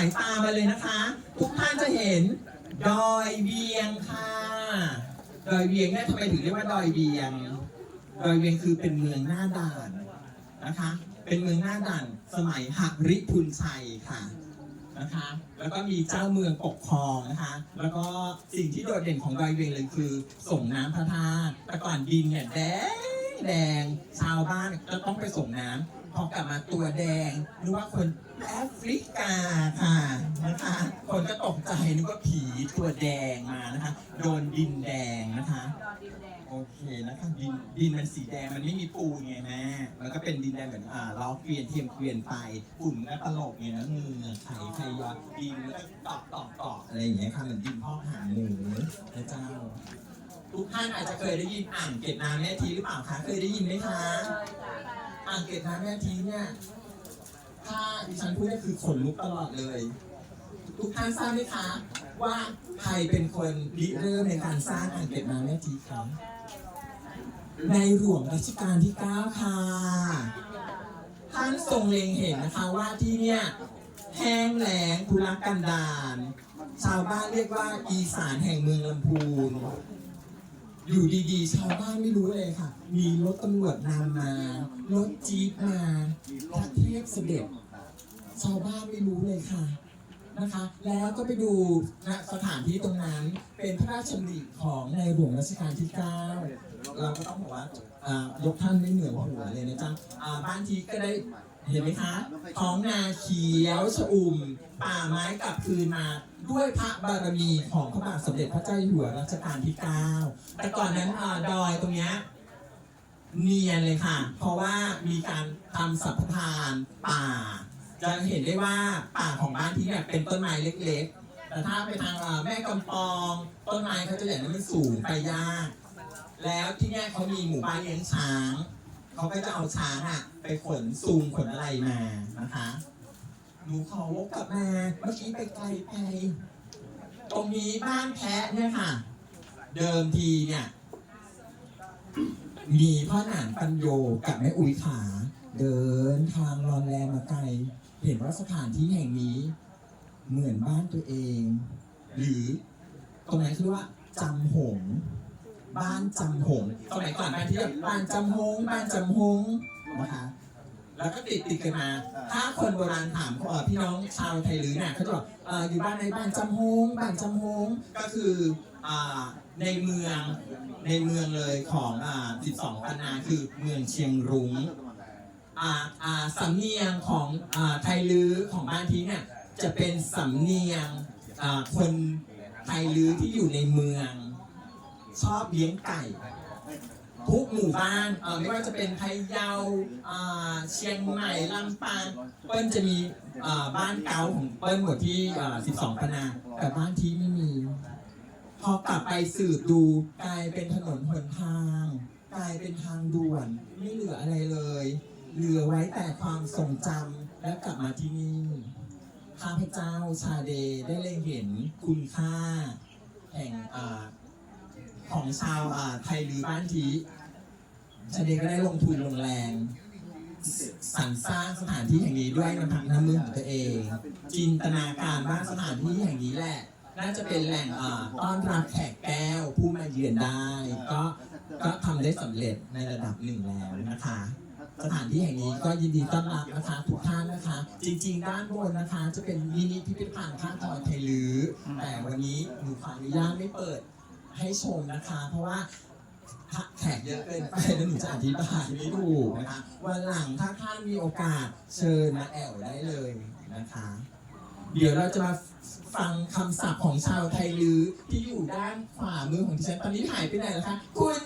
ายตามาเลยนะคะ ทุกท่านจะเห็น ดอยเวียงค่ะ ดอยเวียงเนี่ยทำไมถึงเรียกว่าดอยเวียง ดอยเวียงคือเป็นเมืองหน้าด่านนะคะ เป็นเมืองหน้าด่านสมัยหักริพุนชัยค่ะนะคะ แล้วก็มีเจ้าเมืองปกครองนะคะ แล้วก็สิ่งที่โดดเด่นของดอยเวียงเลยคือ ส่งน้ำพระธาตุแต่ก่อนดินเนี่ยแดงแดงชาวบ้านก็ต้องไปส่งน้ำ พอกลับมาตัวแดงนึกว่าคนแอฟริกาค่ะนะคะ คนก็ตกใจนึกว่าผีตัวแดงมานะคะ โดนดินแดงนะคะ ดอนดินแดง โอเคนะคะดินดินมันสีแดงมันไม่มีปูนไงแม่มันก็เป็นดินแดงเหมือนอ่าล้อเกวียนเทียมเกวียนไปฝุ่นก็ตลกไงนะมือไข่ไข่ยอดดินแล้วก็ตอกตอกตอกอะไรอย่างเงี้ยค่ะเหมือนดินพ่อกหางหมูนะเจ้า ทุกท่านอาจจะเคยได้ยินอ่างเก็บน้ำแม่ทีหรือเปล่าคะเคยได้ยินไหมคะเลยค่ะ อ่างเก็บน้ำแม่ทีเนี่ยถ้าดิฉันพูดก็คือขนลุกตลอดเลย ทุกท่านทราบไหมคะ ว่าใครเป็นคนริเริ่มในการสร้างอ่างเก็บน้ำแม่ทีครับในหลวงรัชกาลที่ 9 ค่ะ ท่านทรงเล็งเห็นนะคะว่าที่เนี่ยแห้งแล้งทุรกันดารชาวบ้านเรียกว่าอีสานแห่งเมืองลำพูน อยู่ดีๆ ชาวบ้านไม่รู้เลยค่ะ มีรถตำรวจนำมา รถจี๊ปมาพระเทพเสด็จ ชาวบ้านไม่รู้เลยค่ะ นะคะ แล้วก็ไปดูณสถานที่ตรงนั้นเป็นพระราชดำริของในหลวงรัชกาลที่ 9 เราก็ต้องบอกว่าอ่ายกท่านไม่เหนือหัวเลยนะจ๊ะอ่าบ้านทีก็ได้เห็นไหมคะ ท้องนาเขียวชอุ่ม ป่าไม้กลับคืนมาด้วยพระบารมีของพระบาทสมเด็จพระเจ้าอยู่หัวรัชกาลที่ 9 แต่ก่อนนั้นอ่าดอยตรงเนี้ยเนียนเลยค่ะ เพราะว่ามีการทำสัพพทานป่า จะเห็นได้ว่าป่าของบ้านที่เนี่ยเป็นต้นไม้เล็กๆ แต่ถ้าไปทางอ่าแม่กำปอง ต้นไม้เขาจะอย่างนั้นมันสูงไปยาก แล้วที่เนี่ยเขามีหมู่บ้านเลี้ยงช้าง เขาก็จะเอาช้างอะไปขนซูงขนอะไรมานะคะหนูขอวกกลับมาเมื่อกี้ไปไกลไป ตรงนี้บ้านแพะเนี่ยค่ะ เดิมทีเนี่ย มีพ่อหนานปัญโยกับแม่อุ้ยขา เดินทางรอนแรมมาไกล เห็นว่าสถานที่แห่งนี้ เหมือนบ้านตัวเอง หรือตรงไหนคือว่าจำหง บ้านจำหงสมัยก่อนบ้านที่บ้านจำหง บ้านจำหงนะคะแล้วก็ติดติดกันมา ถ้าคนโบราณถามพี่น้องชาวไทยลือเนี่ยเขาจะบอกอยู่บ้านในบ้านจำหงบ้านจำหงก็คือในเมืองในเมืองเลยของ 12ปันนาคือเมืองเชียงรุ้ง สำเนียงของอไทยลื้อของบ้านทีเนี่ยจะเป็นสำเนียงคนไทยลื้อที่อยู่ในเมือง ชอบเลี้ยงไก่ ทุกหมู่บ้านไม่ว่าจะเป็นพะเยาอ่าเชียงใหม่ลำปางเปิ้ลจะมีบ้านเก่าของเปิ้ลหมดที่ 12พนาแต่บ้านทีไม่มีพอกลับไปสืบดูกลายเป็นถนนหนทาง กลายเป็นทางด่วนไม่เหลืออะไรเลย เหลือไว้แต่ความทรงจำและกลับมาที่นี่ข้าพเจ้าชาเดได้เล็งเห็นคุณค่า แห่งอของชาวไทยลือบ้านทีชาเดก็ได้ลงทุนลงแรงสรรสร้างสถานที่แห่งนี้ด้วยน้ำพักน้ำมือของตัวเอง จินตนาการว่าสถานที่แห่งนี้แหละ น่าจะเป็นแหล่งต้อนรับแขกแก้วผู้มาเยือนได้ ก็ก็ทำได้สำเร็จในระดับหนึ่งแล้วนะคะ สถานที่แห่งนี้ก็ยินดีต้อนรับนะคะทุกท่านนะคะ จริง ๆ ด้านบนนะคะจะเป็นมินิพิพิธภัณฑ์ข้างทอยไทยลือ แต่วันนี้หนูขออนุญาตไม่เปิดให้ชมนะคะ เพราะว่าแขกเยอะเกินไปแล้วหนูจะอธิบายไม่ถูกนะคะวันหลังถ้าท่านมีโอกาสเชิญมาแอวได้เลยนะคะ เดี๋ยวเราจะมาฟังคำศัพท์ของชาวไทยลือที่อยู่ด้านขวามือของดิฉันตอนนี้หายไปไหนแล้วคะคุณ